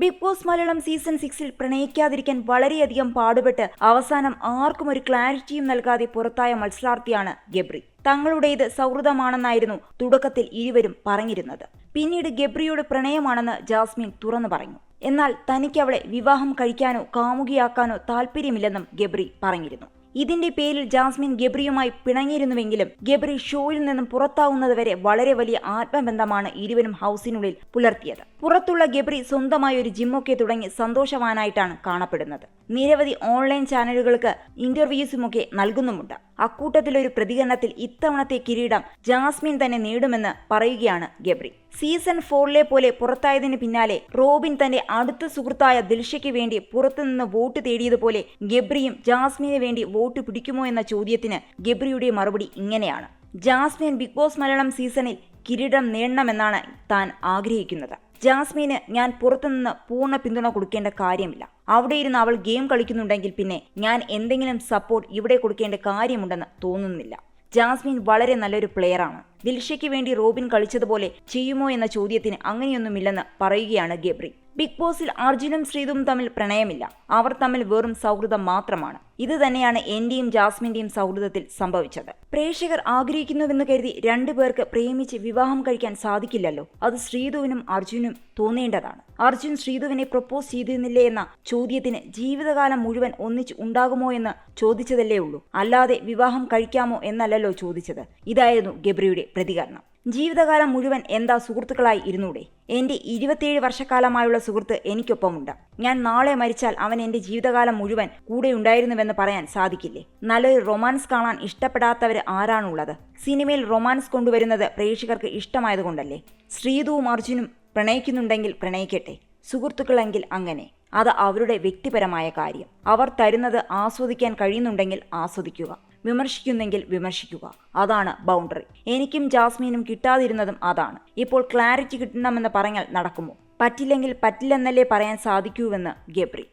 Big boss Malayalam season സിക്സിൽ പ്രണയിക്കാതിരിക്കാൻ വളരെയധികം പാടുപെട്ട് അവസാനം ആർക്കും ഒരു ക്ലാരിറ്റിയും നൽകാതെ പുറത്തായ മത്സരാർത്ഥിയാണ് ഗബ്രി. തങ്ങളുടേത് സൗഹൃദമാണെന്നായിരുന്നു തുടക്കത്തിൽ ഇരുവരും പറഞ്ഞിരുന്നത്. പിന്നീട് ഗബ്രിയോട് പ്രണയമാണെന്ന് ജാസ്മിൻ തുറന്നു പറഞ്ഞു. എന്നാൽ തനിക്ക് അവളെ വിവാഹം കഴിക്കാനോ കാമുകിയാക്കാനോ താല്പര്യമില്ലെന്നും ഗബ്രി പറഞ്ഞിരുന്നു. ഇതിന്റെ പേരിൽ ജാസ്മിൻ ഗബ്രിയുമായി പിണങ്ങിയിരുന്നുവെങ്കിലും ഗബ്രി ഷോയിൽ നിന്നും പുറത്താവുന്നതുവരെ വളരെ വലിയ ആത്മബന്ധമാണ് ഇരുവരും ഹൗസിനുള്ളിൽ പുലർത്തിയത്. പുറത്തുള്ള ഗബ്രി സ്വന്തമായി ഒരു ജിമ്മൊക്കെ തുടങ്ങി സന്തോഷവാനായിട്ടാണ് കാണപ്പെടുന്നത്. നിരവധി ഓൺലൈൻ ചാനലുകൾക്ക് ഇന്റർവ്യൂസുമൊക്കെ നൽകുന്നുമുണ്ട്. അക്കൂട്ടത്തിൽ ഒരു പ്രതികരണത്തിൽ ഇത്തവണത്തെ കിരീടം ജാസ്മിൻ തന്നെ നേടുമെന്ന് പറയുകയാണ് ഗബ്രി. സീസൺ ഫോറിലെ പോലെ പുറത്തായതിന് പിന്നാലെ റോബിൻ തന്റെ അടുത്ത സുഹൃത്തായ ദിൽഷയ്ക്ക് വേണ്ടി പുറത്തുനിന്ന് വോട്ട് തേടിയതുപോലെ ഗബ്രിയും ജാസ്മിന് വേണ്ടി വോട്ട് പിടിക്കുമോ എന്ന ചോദ്യത്തിന് ഗബ്രിയുടെ മറുപടി ഇങ്ങനെയാണ്. ജാസ്മിൻ ബിഗ് ബോസ് മലയാളം സീസണിൽ കിരീടം നേടണമെന്നാണ് താൻ ആഗ്രഹിക്കുന്നത്. ജാസ്മിന് ഞാൻ പുറത്തുനിന്ന് പൂർണ പിന്തുണ കൊടുക്കേണ്ട കാര്യമില്ല. അവിടെ ഇരുന്ന് അവൾ ഗെയിം കളിക്കുന്നുണ്ടെങ്കിൽ പിന്നെ ഞാൻ എന്തെങ്കിലും സപ്പോർട്ട് ഇവിടെ കൊടുക്കേണ്ട കാര്യമുണ്ടെന്ന് തോന്നുന്നില്ല. ജാസ്മിൻ വളരെ നല്ലൊരു പ്ലെയറാണ് ദിൽഷയ്ക്ക് വേണ്ടി റോബിൻ കളിച്ചതുപോലെ ചെയ്യുമോ എന്ന ചോദ്യത്തിന് അങ്ങനെയൊന്നുമില്ലെന്ന് പറയുകയാണ് ഗബ്രി. ബിഗ് ബോസിൽ അർജുനും ശ്രീതും തമ്മിൽ പ്രണയമില്ല. അവർ തമ്മിൽ വെറും സൗഹൃദം മാത്രമാണ്. ഇത് തന്നെയാണ് എന്റെയും ജാസ്മിന്റെയും സൗഹൃദത്തിൽ സംഭവിച്ചത്. പ്രേക്ഷകർ ആഗ്രഹിക്കുന്നുവെന്ന് കരുതി രണ്ടുപേർക്ക് പ്രേമിച്ച് വിവാഹം കഴിക്കാൻ സാധിക്കില്ലല്ലോ. അത് ശ്രീതുവിനും അർജുനും തോന്നേണ്ടതാണ്. അർജുൻ ശ്രീതുവിനെ പ്രപ്പോസ് ചെയ്തിരുന്നില്ലേ എന്ന ചോദ്യത്തിന് ജീവിതകാലം മുഴുവൻ ഒന്നിച്ച് ഉണ്ടാകുമോ എന്ന് ചോദിച്ചതല്ലേ ഉള്ളൂ. അല്ലാതെ വിവാഹം കഴിക്കാമോ എന്നല്ലല്ലോ ചോദിച്ചത്. ഇതായിരുന്നു ഗബ്രിയുടെ പ്രതികരണം. ജീവിതകാലം മുഴുവൻ എന്താ സുഹൃത്തുക്കളായി ഇരുന്നൂടെ? എന്റെ ഇരുപത്തിയേഴ് വർഷക്കാലമായുള്ള സുഹൃത്ത് എനിക്കൊപ്പമുണ്ട്. ഞാൻ നാളെ മരിച്ചാൽ അവൻ എന്റെ ജീവിതകാലം മുഴുവൻ കൂടെ ഉണ്ടായിരുന്നുവെന്ന് പറയാൻ സാധിക്കില്ലേ? നല്ലൊരു റൊമാൻസ് കാണാൻ ഇഷ്ടപ്പെടാത്തവർ ആരാണുള്ളത്? സിനിമയിൽ റൊമാൻസ് കൊണ്ടുവരുന്നത് പ്രേക്ഷകർക്ക് ഇഷ്ടമായതുകൊണ്ടല്ലേ? ശ്രീതുവും അർജുനും പ്രണയിക്കുന്നുണ്ടെങ്കിൽ പ്രണയിക്കട്ടെ. സുഹൃത്തുക്കളെങ്കിൽ അങ്ങനെ. അത് അവരുടെ വ്യക്തിപരമായ കാര്യം. അവർ തരുന്നത് ആസ്വദിക്കാൻ കഴിയുന്നുണ്ടെങ്കിൽ ആസ്വദിക്കുക. വിമർശിക്കുന്നെങ്കിൽ വിമർശിക്കുക. അതാണ് ബൗണ്ടറി എനിക്കും ജാസ്മീനും കിട്ടാതിരുന്നതും അതാണ്. ഇപ്പോൾ ക്ലാരിറ്റി കിട്ടണമെന്ന് പറഞ്ഞാൽ നടക്കുമോ? പറ്റില്ലെങ്കിൽ പറ്റില്ലെന്നല്ലേ പറയാൻ സാധിക്കൂവെന്ന് ഗബ്രി.